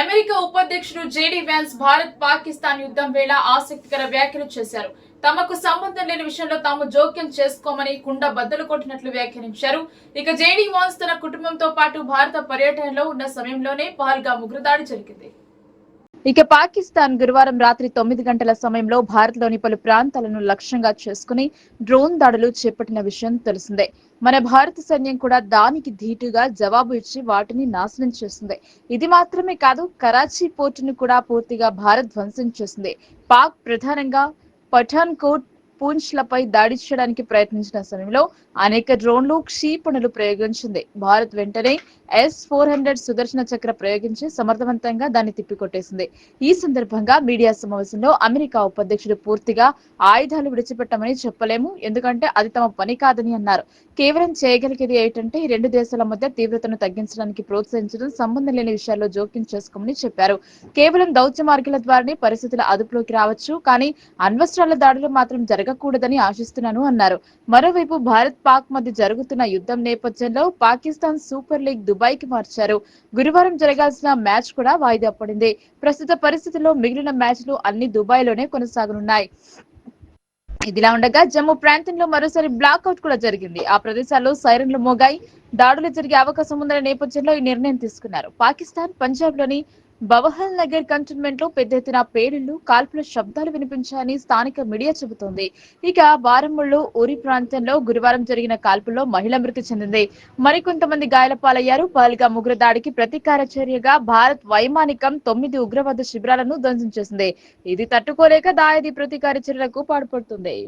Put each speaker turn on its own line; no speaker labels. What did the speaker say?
America ఉపాధ్యక్షుడు JD Vance Bharat Pakistan యుద్ధం వేళ ఆసక్తికర వ్యాఖ్యలు చేశారు. తమకు సంబంధం లేని విషయంలో తాము జోక్యం చేసుకోమని కుండ బద్దలు కొట్టినట్లు వ్యాఖ్యానించారు. ఇక జేడీ వాన్స్ తన కుటుంబంతో పాటు భారత పర్యటనలో ఉన్న సమయంలోనే పహల్గా ఉగ్రదాడి జరిగింది. ఇక పాకిస్తాన్ గురువారం రాత్రి తొమ్మిది గంటల సమయంలో భారత్లోని పలు ప్రాంతాలను లక్ష్యంగా చేసుకుని డ్రోన్ దాడులు చేపట్టిన విషయం తెలిసిందే. మన భారత సైన్యం కూడా దానికి ధీటుగా జవాబు ఇచ్చి వాటిని నాశనం చేస్తుంది. ఇది మాత్రమే కాదు కరాచీ పోర్టును కూడా పూర్తిగా భారత్ ధ్వంసం చేసింది పాక్ ప్రధానంగా పఠాన్ కోట్ పూంచ్లపై దాడి చేయడానికి ప్రయత్నించిన సమయంలో అనేక డ్రోన్లు క్షీపణలు ప్రయోగించింది. భారత్ వెంటనే S four hundred Sudarshana Chakra ప్రయోగించి సమర్థవంతంగా దాన్ని తిప్పికొట్టేసింది. ఈ సందర్భంగా మీడియా సమావేశంలో అమెరికా ఉపాధ్యక్షుడు పూర్తిగా ఆయుధాలు విడిచిపెట్టమని చెప్పలేము ఎందుకంటే అది తమ పని కాదని అన్నారు. కేవలం చేయగలిగేది ఏంటంటే ఈ రెండు దేశాల మధ్య తీవ్రతను తగ్గించడానికి ప్రోత్సహించడం సంబంధం లేని విషయాల్లో జోక్యం చేసుకోమని చెప్పారు. కేవలం దౌత్య మార్గాల ద్వారానే పరిస్థితులు అదుపులోకి రావచ్చు కానీ అణ్వస్త్రాల దాడులు మాత్రం జరగకూడదని ఆశిస్తున్నాను అన్నారు. మరోవైపు భారత్ పాక్ మధ్య జరుగుతున్న యుద్ధం నేపథ్యంలో పాకిస్తాన్ సూపర్ లీగ్ దుబాయ్కి మార్చారు. గురువారం జరగాల్సిన మ్యాచ్ కూడా వాయిదా పడింది. ప్రస్తుత పరిస్థితుల్లో మిగిలిన మ్యాచ్లు అన్ని దుబాయ్లోనే కొనసాగనున్నాయి. ఇదిలా ఉండగా జమ్మూ ప్రాంతంలో మరోసారి బ్లాక్అవుట్ కూడా జరిగింది. ఆ ప్రదేశాల్లో సైరన్లు మోగాయి దాడులు జరిగే అవకాశం ఉందనే నేపథ్యంలో ఈ నిర్ణయం తీసుకున్నారు. పాకిస్తాన్ పంజాబ్లోని బవహల్ నగర్ కంటోన్మెంట్లో పెద్ద ఎత్తున పేలుళ్ళు కాల్పుల శబ్దాలు వినిపించాయని స్థానిక మీడియా చెబుతోంది. ఇక బారముళ్ళు ఊరి ప్రాంతంలో గురువారం జరిగిన కాల్పుల్లో మహిళ మృతి చెందింది. మరికొంతమంది గాయాల పాలయ్యారు పహల్గా ముగ్గురు దాడికి ప్రతీకార చర్యగా భారత్ వైమానికం తొమ్మిది ఉగ్రవాద శిబిరాలను ధ్వంసం చేసింది. ఇది తట్టుకోలేక దాయది ప్రతీకార చర్యలకు పాల్పడుతుంది